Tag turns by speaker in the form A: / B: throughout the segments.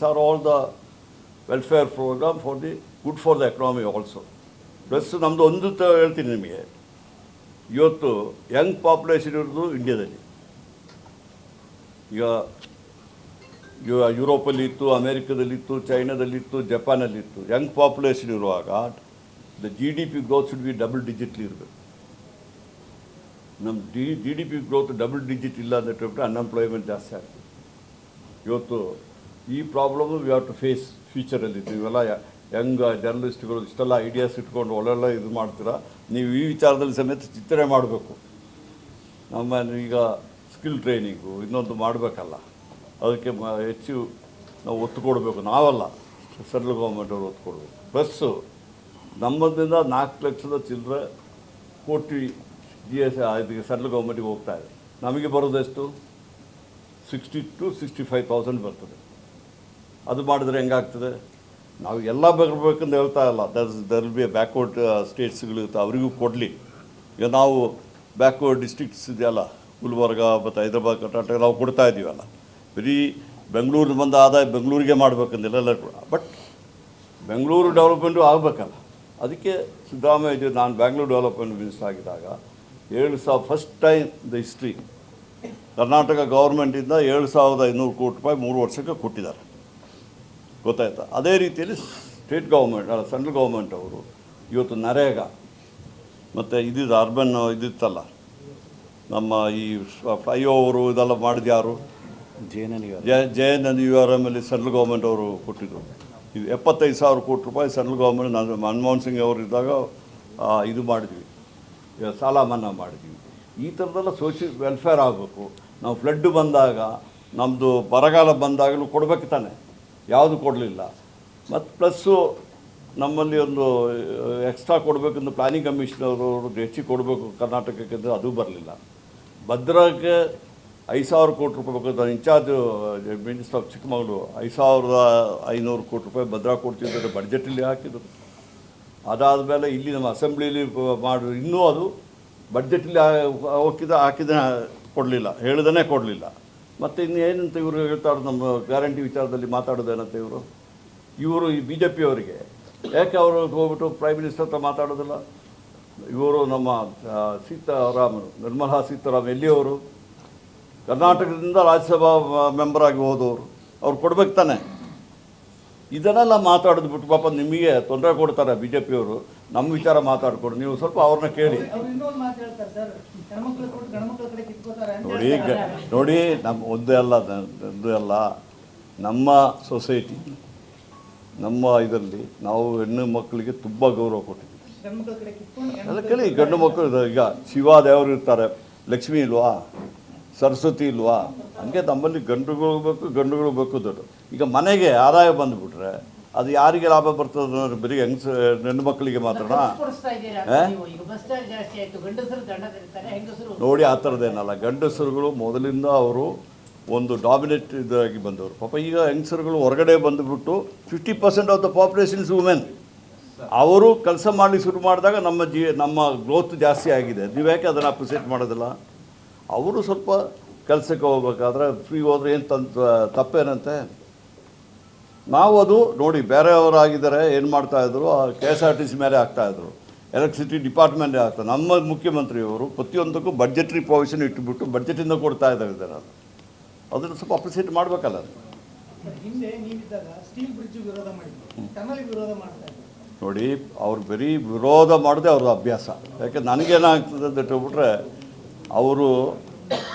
A: These are all the welfare program for the good for the economy also plus ನಮ್ಮದು ಒಂದು ತ ಹೇಳ್ತೀನಿ ನಿಮಗೆ. ಇವತ್ತು ಯಂಗ್ ಪಾಪ್ಯುಲೇಷನ್ ಇರೋದು ಇಂಡಿಯಾದಲ್ಲಿ ಈಗ ಯುರೋಪಲ್ಲಿತ್ತು, ಅಮೇರಿಕದಲ್ಲಿತ್ತು, ಚೈನಾದಲ್ಲಿತ್ತು, ಜಪಾನಲ್ಲಿತ್ತು. ಯಂಗ್ ಪಾಪ್ಯುಲೇಷನ್ ಇರುವಾಗ the G D P growth should be double ಡಿಜಿಟ್ಲಿ ಇರಬೇಕು. ನಮ್ಮ D G D P growth double digit ಇಲ್ಲ ಅಂತ ಹೇಳ್ಬಿಟ್ಟು ಅನ್ಎಂಪ್ಲಾಯ್ಮೆಂಟ್ ಜಾಸ್ತಿ ಆಗ್ತದೆ. ಇವತ್ತು ಈ problem we have to face ಫ್ಯೂಚರಲ್ಲಿ ನೀವೆಲ್ಲ ಯಂಗ್ ಜರ್ನಲಿಸ್ಟ್ಗಳು ಇಷ್ಟೆಲ್ಲ ಐಡಿಯಾಸ್ ಇಟ್ಕೊಂಡು ಒಳ್ಳೊಳ್ಳೆ ಇದು ಮಾಡ್ತೀರಾ? ನೀವು ಈ ವಿಚಾರದಲ್ಲಿ ಸಮೇತ ಚಿಂತನೆ ಮಾಡಬೇಕು. ನಮ್ಮ ಈಗ ಸ್ಕಿಲ್ ಟ್ರೈನಿಂಗು ಇನ್ನೊಂದು ಮಾಡಬೇಕಲ್ಲ. ಅದಕ್ಕೆ ಹೆಚ್ಚು ನಾವು ಒತ್ತು ಕೊಡಬೇಕು. ನಾವಲ್ಲ ಸೆಂಟ್ರಲ್ ಗೌರ್ಮೆಂಟ್ ಅವರು ಒತ್ತು ಕೊಡಬೇಕು. ಪ್ಲಸ್ಸು ನಮ್ಮದಿಂದ ನಾಲ್ಕು ಲಕ್ಷದ ಚಿಲ್ಲರೆ ಕೋಟಿ ಜಿ ಎಸ್ ಇದಕ್ಕೆ ಸೆಂಟ್ರಲ್ ಗೌರ್ಮೆಂಟಿಗೆ ಹೋಗ್ತಾ ಇದೆ. ನಮಗೆ ಬರೋದೆಷ್ಟು? Sixty two sixty five thousand ಬರ್ತದೆ. ಅದು ಮಾಡಿದ್ರೆ ಹೆಂಗಾಗ್ತದೆ? ನಾವು ಎಲ್ಲ ಬರಬೇಕಂತ ಹೇಳ್ತಾ ಇಲ್ಲ. ದರ್ ದರ್ ಬಿ ಬ್ಯಾಕ್ವರ್ಡ್ ಸ್ಟೇಟ್ಸ್ಗಳು ಅವರಿಗೂ ಕೊಡಲಿ. ಈಗ ನಾವು ಬ್ಯಾಕ್ವರ್ಡ್ ಡಿಸ್ಟ್ರಿಕ್ಟ್ಸ್ ಇದೆಯಲ್ಲ, ಗುಲ್ಬರ್ಗ ಮತ್ತು ಹೈದ್ರಾಬಾದ್, ಕರ್ನಾಟಕ ನಾವು ಕೊಡ್ತಾ ಇದ್ದೀವಲ್ಲ ಬರೀ ಬೆಂಗಳೂರು ಬಂದ ಆದಾಯ ಬೆಂಗಳೂರಿಗೆ ಮಾಡಬೇಕಂದಿಲ್ಲ ಎಲ್ಲ ಬಟ್ ಬೆಂಗಳೂರು ಡೆವಲಪ್ಮೆಂಟು ಆಗಬೇಕಲ್ಲ. ಅದಕ್ಕೆ ಸಿದ್ದರಾಮಯ್ಯ ನಾನು ಬ್ಯಾಂಗ್ಳೂರು ಡೆವಲಪ್ಮೆಂಟ್ ಮಿನಿಸ್ಟರ್ ಆಗಿದ್ದಾಗ ಏಳು ಸಾವಿರ first time the history Karnataka ಗೌರ್ಮೆಂಟಿಂದ ಏಳು ಸಾವಿರದ ಐನೂರು ಕೋಟಿ ರೂಪಾಯಿ ಮೂರು ವರ್ಷಕ್ಕೆ ಕೊಟ್ಟಿದ್ದಾರೆ. ಗೊತ್ತಾಯ್ತಾ? ಅದೇ ರೀತಿಯಲ್ಲಿ ಸ್ಟೇಟ್ ಗೌರ್ಮೆಂಟ್ ಅಲ್ಲ ಸೆಂಟ್ರಲ್ ಗೌರ್ಮೆಂಟ್ ಅವರು ಇವತ್ತು ನರೇಗಾ ಮತ್ತು ಇದಿದ್ದು ಅರ್ಬನ್ ಇದಿತ್ತಲ್ಲ ನಮ್ಮ ಈ ಫ್ಲೈಓವರು ಇದೆಲ್ಲ ಮಾಡಿದ ಯಾರು? J J N N U R M ಅಲ್ಲಿ ಸೆಂಟ್ರಲ್ ಗೌರ್ಮೆಂಟ್ ಅವರು ಕೊಟ್ಟಿದ್ದರು ಇದು ಎಪ್ಪತ್ತೈದು ಸಾವಿರ ಕೋಟಿ ರೂಪಾಯಿ ಸೆಂಟ್ರಲ್ ಗೌರ್ಮೆಂಟ್ ನಾನು ಮನಮೋಹನ್ ಸಿಂಗ್ ಅವರು ಇದ್ದಾಗ ಇದು ಮಾಡಿದ್ವಿ. ಸಾಲ ಮನ್ನಾ ಮಾಡಿದ್ವಿ. ಈ ಥರದೆಲ್ಲ ಸೋಷಿಯಲ್ ವೆಲ್ಫೇರ್ ಆಗಬೇಕು. ನಾವು ಫ್ಲಡ್ ಬಂದಾಗ ನಮ್ಮದು ಬರಗಾಲ ಬಂದಾಗಲೂ ಕೊಡಬೇಕು ತಾನೆ. ಯಾವುದು ಕೊಡಲಿಲ್ಲ. ಮತ್ತು ಪ್ಲಸ್ಸು ನಮ್ಮಲ್ಲಿ ಒಂದು ಎಕ್ಸ್ಟ್ರಾ ಕೊಡಬೇಕಂದು ಪ್ಲಾನಿಂಗ್ ಕಮಿಷನರ್ ಅವರು ಹೆಚ್ಚಿಗೆ ಕೊಡಬೇಕು ಕರ್ನಾಟಕಕ್ಕೆ ಅಂದರೆ ಅದು ಬರಲಿಲ್ಲ. ಭದ್ರಕ್ಕೆ ಐದು ಸಾವಿರ ಕೋಟಿ ರೂಪಾಯಿ ಬೇಕು ಇನ್ಚಾರ್ಜ್ ಮಿನಿಸ್ಟರ್ ಆಫ್ ಚಿಕ್ಕಮಗಳೂರು ಐದು ಸಾವಿರದ ಐನೂರು ಕೋಟಿ ರೂಪಾಯಿ ಭದ್ರಾ ಕೊಡ್ತಿದ್ದಾರೆ ಬಡ್ಜೆಟಲ್ಲಿ ಹಾಕಿದರು. ಅದಾದ ಮೇಲೆ ಇಲ್ಲಿ ನಮ್ಮ ಅಸೆಂಬ್ಲಿಲಿ ಮಾಡಿದ್ರು. ಇನ್ನೂ ಅದು ಬಡ್ಜೆಟಲ್ಲಿ ಹೋಗಿದ ಹಾಕಿದ ಕೊಡಲಿಲ್ಲ. ಹೇಳ್ದೇ ಕೊಡಲಿಲ್ಲ. ಮತ್ತು ಇನ್ನು ಏನಂತ ಇವರು ಹೇಳ್ತಾರೆ ನಮ್ಮ ಗ್ಯಾರಂಟಿ ವಿಚಾರದಲ್ಲಿ ಮಾತಾಡೋದೇನಂತ ಇವರು? ಇವರು ಈ ಬಿ ಜೆ ಪಿಯವರಿಗೆ ಯಾಕೆ ಅವರು ಹೋಗ್ಬಿಟ್ಟು ಪ್ರೈಮ್ ಮಿನಿಸ್ಟರ್ ಹತ್ರ ಮಾತಾಡೋದಿಲ್ಲ? ಇವರು ನಮ್ಮ ಸೀತಾ ಸೀತಾರಾಮನ್, ನಿರ್ಮಲಾ ಸೀತಾರಾಮ್ ಎಲ್ಲಿಯವರು ಕರ್ನಾಟಕದಿಂದ ರಾಜ್ಯಸಭಾ ಮೆಂಬರಾಗಿ ಹೋದವರು. ಅವ್ರು ಕೊಡ್ಬೇಕು ತಾನೆ. ಇದನ್ನೆಲ್ಲ ಮಾತಾಡೋದು ಬಿಟ್ಟು ಪಾಪ ನಿಮಗೆ ತೊಂದರೆ ಕೊಡ್ತಾರೆ ಬಿ ಜೆ ಪಿಯವರು ನಮ್ಮ ವಿಚಾರ ಮಾತಾಡ್ಕೊಡು. ನೀವು ಸ್ವಲ್ಪ ಅವ್ರನ್ನ ಕೇಳಿ. ನೋಡಿ ನೋಡಿ ನಮ್ಮ ಒಂದೇ ಅಲ್ಲ ಒಂದು ಅಲ್ಲ. ನಮ್ಮ ಸೊಸೈಟಿ ನಮ್ಮ ಇದರಲ್ಲಿ ನಾವು ಹೆಣ್ಣು ಮಕ್ಕಳಿಗೆ ತುಂಬ ಗೌರವ ಕೊಟ್ಟಿದ್ದೀವಿ.
B: ಅಲ್ಲ
A: ಕೇಳಿ ಗಂಡು ಮಕ್ಕಳು ಈಗ ಶಿವ ದೇವರು ಇರ್ತಾರೆ. ಲಕ್ಷ್ಮಿ ಇಲ್ವಾ? ಸರಸ್ವತಿ ಇಲ್ವಾ? ಹಂಗೆ ನಮ್ಮಲ್ಲಿ ಗಂಡುಗಳು ಬೇಕು ಗಂಡುಗಳು ಬೇಕು ದೊಡ್ಡ ಈಗ ಮನೆಗೆ ಆದಾಯ ಬಂದುಬಿಟ್ರೆ ಅದು ಯಾರಿಗೆ ಲಾಭ ಬರ್ತದೆ ಅನ್ನೋದು ಬರೀ ಹೆಂಗಸ ಹೆಣ್ಣು ಮಕ್ಕಳಿಗೆ ಮಾತ್ರ ನೋಡಿ ಆ ಥರದ್ದೇನಲ್ಲ ಗಂಡಸರುಗಳು ಮೊದಲಿಂದ ಅವರು ಒಂದು ಡಾಮಿನೇಟ್ ಇದಾಗಿ ಬಂದವರು. ಪಾಪ ಈಗ ಹೆಂಗಸರುಗಳು ಹೊರಗಡೆ ಬಂದುಬಿಟ್ಟು fifty percent of the population is women ಅವರು ಕೆಲಸ ಮಾಡಲಿಕ್ಕೆ ಶುರು ಮಾಡಿದಾಗ ನಮ್ಮ ಜೀ ನಮ್ಮ ಗ್ರೋತ್ ಜಾಸ್ತಿ ಆಗಿದೆ. ನೀವು ಯಾಕೆ ಅದನ್ನು ಅಪ್ರಿಸಿಯೇಟ್ ಮಾಡೋದಿಲ್ಲ? ಅವರು ಸ್ವಲ್ಪ ಕೆಲಸಕ್ಕೆ ಹೋಗ್ಬೇಕಾದ್ರೆ ಫ್ರೀ ಹೋದ್ರೆ ಏನು ತಂತ ತಪ್ಪೇನಂತೆ? ನಾವು ಅದು ನೋಡಿ ಬೇರೆಯವರಾಗಿದ್ದಾರೆ ಏನು ಮಾಡ್ತಾಯಿದ್ರು K S R T C ಮೇಲೆ ಆಗ್ತಾಯಿದ್ರು ಎಲೆಕ್ಟ್ರಿಸಿಟಿ ಡಿಪಾರ್ಟ್ಮೆಂಟೇ ಆಗ್ತದೆ ನಮ್ಮ ಮುಖ್ಯಮಂತ್ರಿಯವರು ಪ್ರತಿಯೊಂದಕ್ಕೂ ಬಡ್ಜೆಟ್ರಿ ಪ್ರೊವಿಷನ್ ಇಟ್ಟುಬಿಟ್ಟು ಬಜೆಟಿಂದ ಕೊಡ್ತಾ ಇದ್ದಾರೆ ಅದು ಅದನ್ನು ಸ್ವಲ್ಪ ಅಪ್ರಿಸಿಯೇಟ್ ಮಾಡಬೇಕಲ್ಲ ನೋಡಿ ಅವ್ರು ಬರೀ ವಿರೋಧ ಮಾಡೋದೇ ಅವ್ರ ಅಭ್ಯಾಸ. ಯಾಕೆ ನನಗೇನಾಗ್ತದೆ ಅಂತ ಹೇಳ್ಬಿಟ್ರೆ ಅವರು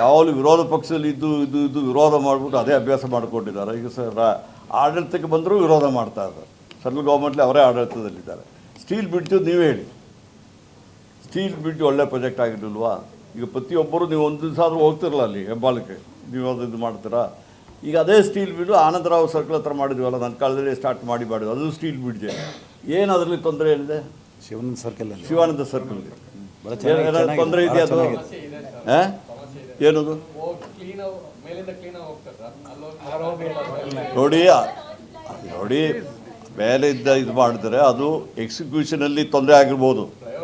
A: ಯಾವಾಗಲೂ ವಿರೋಧ ಪಕ್ಷದಲ್ಲಿ ಇದ್ದು ಇದು ಇದು ವಿರೋಧ ಮಾಡಿಬಿಟ್ಟು ಅದೇ ಅಭ್ಯಾಸ ಮಾಡಿಕೊಂಡಿದ್ದಾರೆ. ಈಗ ಸರ್ ಆಡಳಿತಕ್ಕೆ ಬಂದರೂ ವಿರೋಧ ಮಾಡ್ತಾ ಇದ್ದಾರೆ. ಸೆಂಟ್ರಲ್ ಗೌರ್ಮೆಂಟ್ಲಿ ಅವರೇ ಆಡಳಿತದಲ್ಲಿದ್ದಾರೆ. ಸ್ಟೀಲ್ ಬ್ರಿಡ್ಜ್ ನೀವೇ ಹೇಳಿ. ಸ್ಟೀಲ್ ಬ್ರಿಡ್ಜ್ ಒಳ್ಳೆ ಪ್ರಾಜೆಕ್ಟ್ ಆಗಿರಲಿಲ್ವಾ? ಈಗ ಪ್ರತಿಯೊಬ್ಬರು ನೀವು ಒಂದು ದಿವಸ ಆದರೂ ಹೋಗ್ತಿರಲ್ಲ ಅಲ್ಲಿ ಹೆಬ್ಬಾಳಕ್ಕೆ. ನೀವು ಅದು ಇದು ಮಾಡ್ತೀರಾ? ಈಗ ಅದೇ ಸ್ಟೀಲ್ ಬ್ರಿಡ್ಜು ಆನಂದರಾವ್ ಸರ್ಕಲ್ ಹತ್ರ ಮಾಡಿದ್ವಲ್ಲ ನನ್ನ ಕಾಲದಲ್ಲಿ ಸ್ಟಾರ್ಟ್ ಮಾಡಿ ಮಾಡಿದ್ವಿ ಅದು ಸ್ಟೀಲ್ ಬ್ರಿಡ್ಜೆ ಏನು ಅದರಲ್ಲಿ ತೊಂದರೆ ಏನಿದೆ?
C: ಶಿವಾನಂದ ಸರ್ಕಲ್ ಅಲ್ಲಿ.
A: ಶಿವಾನಂದ ಸರ್ಕಲ್ ತೊಂದರೆ ಇದೆಯಾ ಅದು ಏನದು? ನೋಡಿ ನೋಡಿ ಮೇಲೆ ಇದ್ದ ಇದು ಮಾಡಿದ್ರೆ ಅದು ಎಕ್ಸಿಕ್ಯೂಷನಲ್ಲಿ ತೊಂದರೆ ಆಗಿರ್ಬೋದು.
D: ಫ್ಲೈ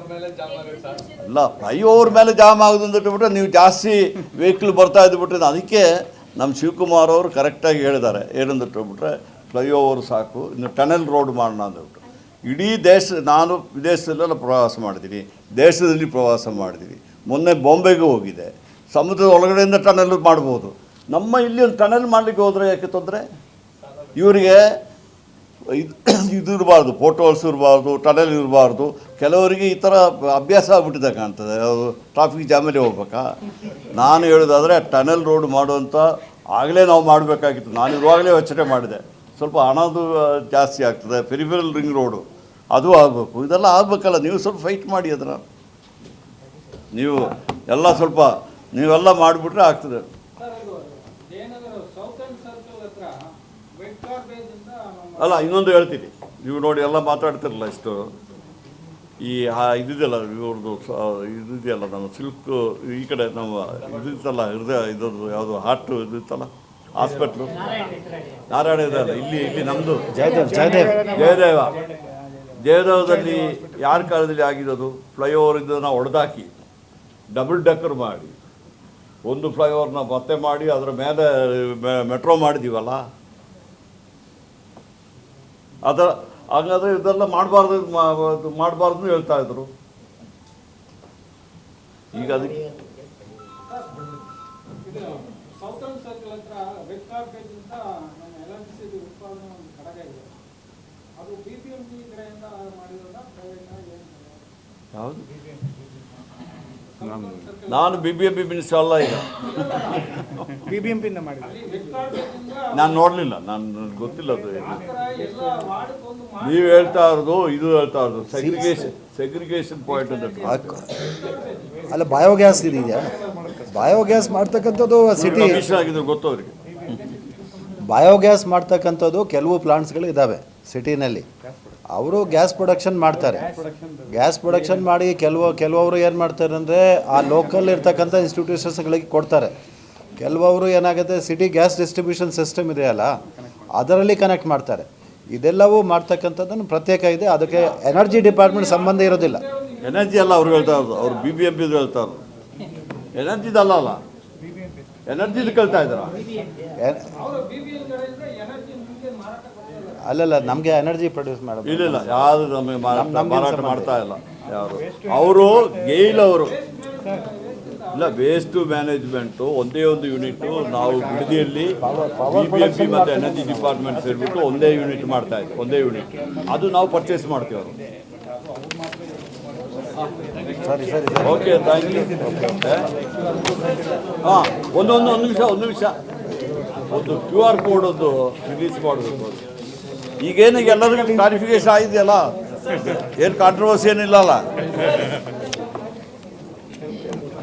A: ಅಲ್ಲ ಫ್ಲೈಓವರ್ ಮೇಲೆ ಜಾಮ್ ಆಗೋದು ಅಂತ ಬಿಟ್ಟರೆ ನೀವು ಜಾಸ್ತಿ ವೆಹಿಕಲ್ ಬರ್ತಾ ಇದ್ಬಿಟ್ರೆ ಅದಕ್ಕೆ ನಮ್ಮ ಶಿವಕುಮಾರ್ ಅವರು ಕರೆಕ್ಟಾಗಿ ಹೇಳಿದ್ದಾರೆ. ಏನಂತ ಹೇಳ್ಬಿಟ್ರೆ ಫ್ಲೈಓವರ್ ಸಾಕು ಇನ್ನು ಟನಲ್ ರೋಡ್ ಮಾಡೋಣ ಅಂದ್ಬಿಟ್ಟು ಇಡೀ ದೇಶ ನಾನು ವಿದೇಶದಲ್ಲೆಲ್ಲ ಪ್ರವಾಸ ಮಾಡಿದ್ದೀನಿ. ದೇಶದಲ್ಲಿ ಪ್ರವಾಸ ಮಾಡಿದ್ದೀನಿ. ಮೊನ್ನೆ ಬಾಂಬೆಗೆ ಹೋಗಿದೆ ಸಮುದ್ರದ ಒಳಗಡೆಯಿಂದ ಟನಲ್ ಮಾಡ್ಬೋದು. ನಮ್ಮ ಇಲ್ಲಿ ಒಂದು ಟನಲ್ ಮಾಡಲಿಕ್ಕೆ ಹೋದರೆ ಯಾಕೆ ತೊಂದರೆ? ಇವರಿಗೆ ಇದು ಇದು ಇರಬಾರ್ದು ಫೋಟೋಲ್ಸ್ ಇರಬಾರ್ದು, ಟನಲ್ ಇರಬಾರ್ದು. ಕೆಲವರಿಗೆ ಈ ಥರ ಅಭ್ಯಾಸ ಆಗ್ಬಿಟ್ಟಿದೆ ಕಾಣ್ತದೆ. ಟ್ರಾಫಿಕ್ ಜಾಮಲ್ಲಿ ಹೋಗ್ಬೇಕಾ? ನಾನು ಹೇಳೋದಾದರೆ ಟನಲ್ ರೋಡ್ ಮಾಡುವಂಥ ಆಗಲೇ ನಾವು ಮಾಡಬೇಕಾಗಿತ್ತು. ನಾನು ಇರುವಾಗಲೇ ಯೋಚನೆ ಮಾಡಿದೆ. ಸ್ವಲ್ಪ ಹಣದು ಜಾಸ್ತಿ ಆಗ್ತದೆ. ಪೆರಿಫೆರಲ್ ರಿಂಗ್ ರೋಡು ಅದು ಆಗಬೇಕು. ಇದೆಲ್ಲ ಆಗಬೇಕಲ್ಲ. ನೀವು ಸ್ವಲ್ಪ ಫೈಟ್ ಮಾಡಿ ಅದನ್ನು. ನೀವು ಎಲ್ಲ ಸ್ವಲ್ಪ ನೀವೆಲ್ಲ ಮಾಡಿಬಿಟ್ರೆ ಆಗ್ತದೆ
B: ಸರ್ ಅದು ಜಯನಗರ ಸೌತರ್ನ್ ಸರ್ಕಲ್ ಹತ್ರ ವೆಟ್ ಕಾರ್ಬೇಜ್ ಇಂದ ನಮ್ಮ
A: ಅಲ್ಲ ಇನ್ನೊಂದು ಹೇಳ್ತೀನಿ. ನೀವು ನೋಡಿ ಎಲ್ಲ ಮಾತಾಡ್ತಿರಲ್ಲ ಇಷ್ಟು. ಈ ಇದಿದೆಯಲ್ಲ ಇವ್ರದ್ದು ಇದಿದೆಯಲ್ಲ ನಮ್ಮ ಸಿಲ್ಕ್ ಈ ಕಡೆ ನಮ್ಮ ಇದಿತ್ತಲ್ಲ ಹೃದಯ ಇದ್ರದ್ದು ಯಾವುದು ಹಾರ್ಟ್ ಇದಿತ್ತಲ್ಲ ಹಾಸ್ಪಿಟ್ಲು ನಾರಾಯಣ ಇದೆಯಲ್ಲ ಇಲ್ಲಿ ಇಲ್ಲಿ ನಮ್ಮದು
C: ಜಯದೇವ್ ಜಯದೇವ್.
A: ಜಯದೇವ. ಜಯದೇವದಲ್ಲಿ ಯಾರ ಕಾಲದಲ್ಲಿ ಆಗಿರೋದು? ಫ್ಲೈಓವರ್ ನಾವು ಹೊಡೆದಾಕಿ ಡಬಲ್ ಡೆಕ್ಕರ್ ಮಾಡಿ ಒಂದು ಫ್ಲೈಓವರ್ನ ಮತ್ತೆ ಮಾಡಿ ಅದರ ಮೇಲೆ ಮೆಟ್ರೋ ಮಾಡಿದ್ದೀವಲ್ಲ ಅದ ಹಾಗಾದ್ರೆ ಇದೆಲ್ಲ ಮಾಡಬಾರ್ದು ಮಾಡಬಾರ್ದು ಅಂತ ಹೇಳ್ತಾ ಇದ್ರು. ಈಗ ಅದಕ್ಕೆ ಯಾವುದು? ನಾನು B B M P minister ಅಲ್ಲ ಈಗ.
B: ಬಿ ಬಿ ಎಂ ಪಿ ಮಾಡಿದ್ರು
A: ನಾನು ನೋಡಲಿಲ್ಲ ನಾನು ನನಗೆ ಗೊತ್ತಿಲ್ಲ ಅದು ನೀವು ಹೇಳ್ತಾ ಇರೋದು ಇದು ಹೇಳ್ತಾ ಇರೋದು ಸೆಗ್ರಿಗೇಷನ್ ಸೆಗ್ರಿಗೇಷನ್ ಪಾಯಿಂಟ್ ಅಂತ
C: ಅಲ್ಲ ಬಯೋಗ್ಯಾಸ್ ಇದೆಯಾ ಬಯೋಗ್ಯಾಸ್ ಮಾಡ್ತಕ್ಕಂಥದ್ದು ಸಿಟಿ
A: ಆಗಿದ್ರೆ ಗೊತ್ತು ಅವರಿಗೆ.
C: ಬಯೋಗ್ಯಾಸ್ ಮಾಡ್ತಕ್ಕಂಥದ್ದು ಕೆಲವು ಪ್ಲಾಂಟ್ಸ್ಗಳು ಇದ್ದಾವೆ ಸಿಟಿನಲ್ಲಿ ಅವರು ಗ್ಯಾಸ್ ಪ್ರೊಡಕ್ಷನ್ ಮಾಡ್ತಾರೆ. ಗ್ಯಾಸ್ ಪ್ರೊಡಕ್ಷನ್ ಮಾಡಿ ಕೆಲವು ಕೆಲವರು ಏನು ಮಾಡ್ತಾರೆ ಅಂದರೆ ಆ ಲೋಕಲ್ ಇರ್ತಕ್ಕಂಥ ಇನ್ಸ್ಟಿಟ್ಯೂಷನ್ಸ್ಗಳಿಗೆ ಕೊಡ್ತಾರೆ. ಕೆಲವೊಬ್ರು ಏನಾಗುತ್ತೆ ಸಿಟಿ ಗ್ಯಾಸ್ ಡಿಸ್ಟ್ರಿಬ್ಯೂಷನ್ ಸಿಸ್ಟಮ್ ಇದೆಯಲ್ಲ ಅದರಲ್ಲಿ ಕನೆಕ್ಟ್ ಮಾಡ್ತಾರೆ. ಇದೆಲ್ಲವೂ ಮಾಡ್ತಕ್ಕಂಥದ್ದನ್ನು ಪ್ರತ್ಯೇಕ ಇದೆ ಅದಕ್ಕೆ ಎನರ್ಜಿ ಡಿಪಾರ್ಟ್ಮೆಂಟ್ ಸಂಬಂಧ ಇರೋದಿಲ್ಲ.
A: ಎನರ್ಜಿ ಅಲ್ಲ ಅವ್ರು ಹೇಳ್ತಾ ಇರೋದು ಅವ್ರು ಬಿ ಬಿ ಎಂ ಪಿ ಹೇಳ್ತಾ ಇರೋದು. ಎನರ್ಜಿದಲ್ಲ ಅಲ್ಲ ಎನರ್ಜಿದು ಕೇಳ್ತಾ ಇದ್ದಾರಾ?
B: ಎನರ್ಜಿ
C: ಅಲ್ಲಲ್ಲ ನಮಗೆ ಎನರ್ಜಿ ಪ್ರೊಡ್ಯೂಸ್ ಮಾಡೋದು
A: ಇಲ್ಲ ಇಲ್ಲ ಯಾರು ನಮಗೆ ಮಾರಾಟ ಮಾಡ್ತಾ ಇಲ್ಲ. ಯಾರು. ಅವರು ಗೇಲ್ ಅವರು. ಇಲ್ಲ ವೇಸ್ಟ್ ಮ್ಯಾನೇಜ್ಮೆಂಟು ಒಂದೇ ಒಂದು ಯೂನಿಟ್ ನಾವು ಬಿಡದಿಯಲ್ಲಿ ಬಿ ಬಿ ಎಫ್ ಪಿ ಮತ್ತು ಎನರ್ಜಿ ಡಿಪಾರ್ಟ್ಮೆಂಟ್ ಸೇರಿಬಿಟ್ಟು ಒಂದೇ ಯೂನಿಟ್ ಮಾಡ್ತಾ ಇದ್ವಿ ಒಂದೇ ಯೂನಿಟ್ ಅದು ನಾವು ಪರ್ಚೇಸ್ ಮಾಡ್ತೀವಿ ಅವರು.
C: ಸರಿ ಸರಿ ಸರಿ.
A: ಓಕೆ ಥ್ಯಾಂಕ್ ಯು ಹಾಂ ಒಂದೊಂದು ಒಂದು ನಿಮಿಷ ಒಂದು ನಿಮಿಷ. ಒಂದು ಕ್ಯೂ ಆರ್ ಕೋಡ್ ಒಂದು ರಿಲೀಸ್ ಮಾಡಬೇಕು. ಈಗೇನು ಎಲ್ಲರಿಗೂ ಕ್ಲಾರಿಫಿಕೇಶನ್ ಆಗಿದೆಯಲ್ಲ? ಏನು ಕಾಂಟ್ರವರ್ಸಿ ಏನಿಲ್ಲಲ್ಲ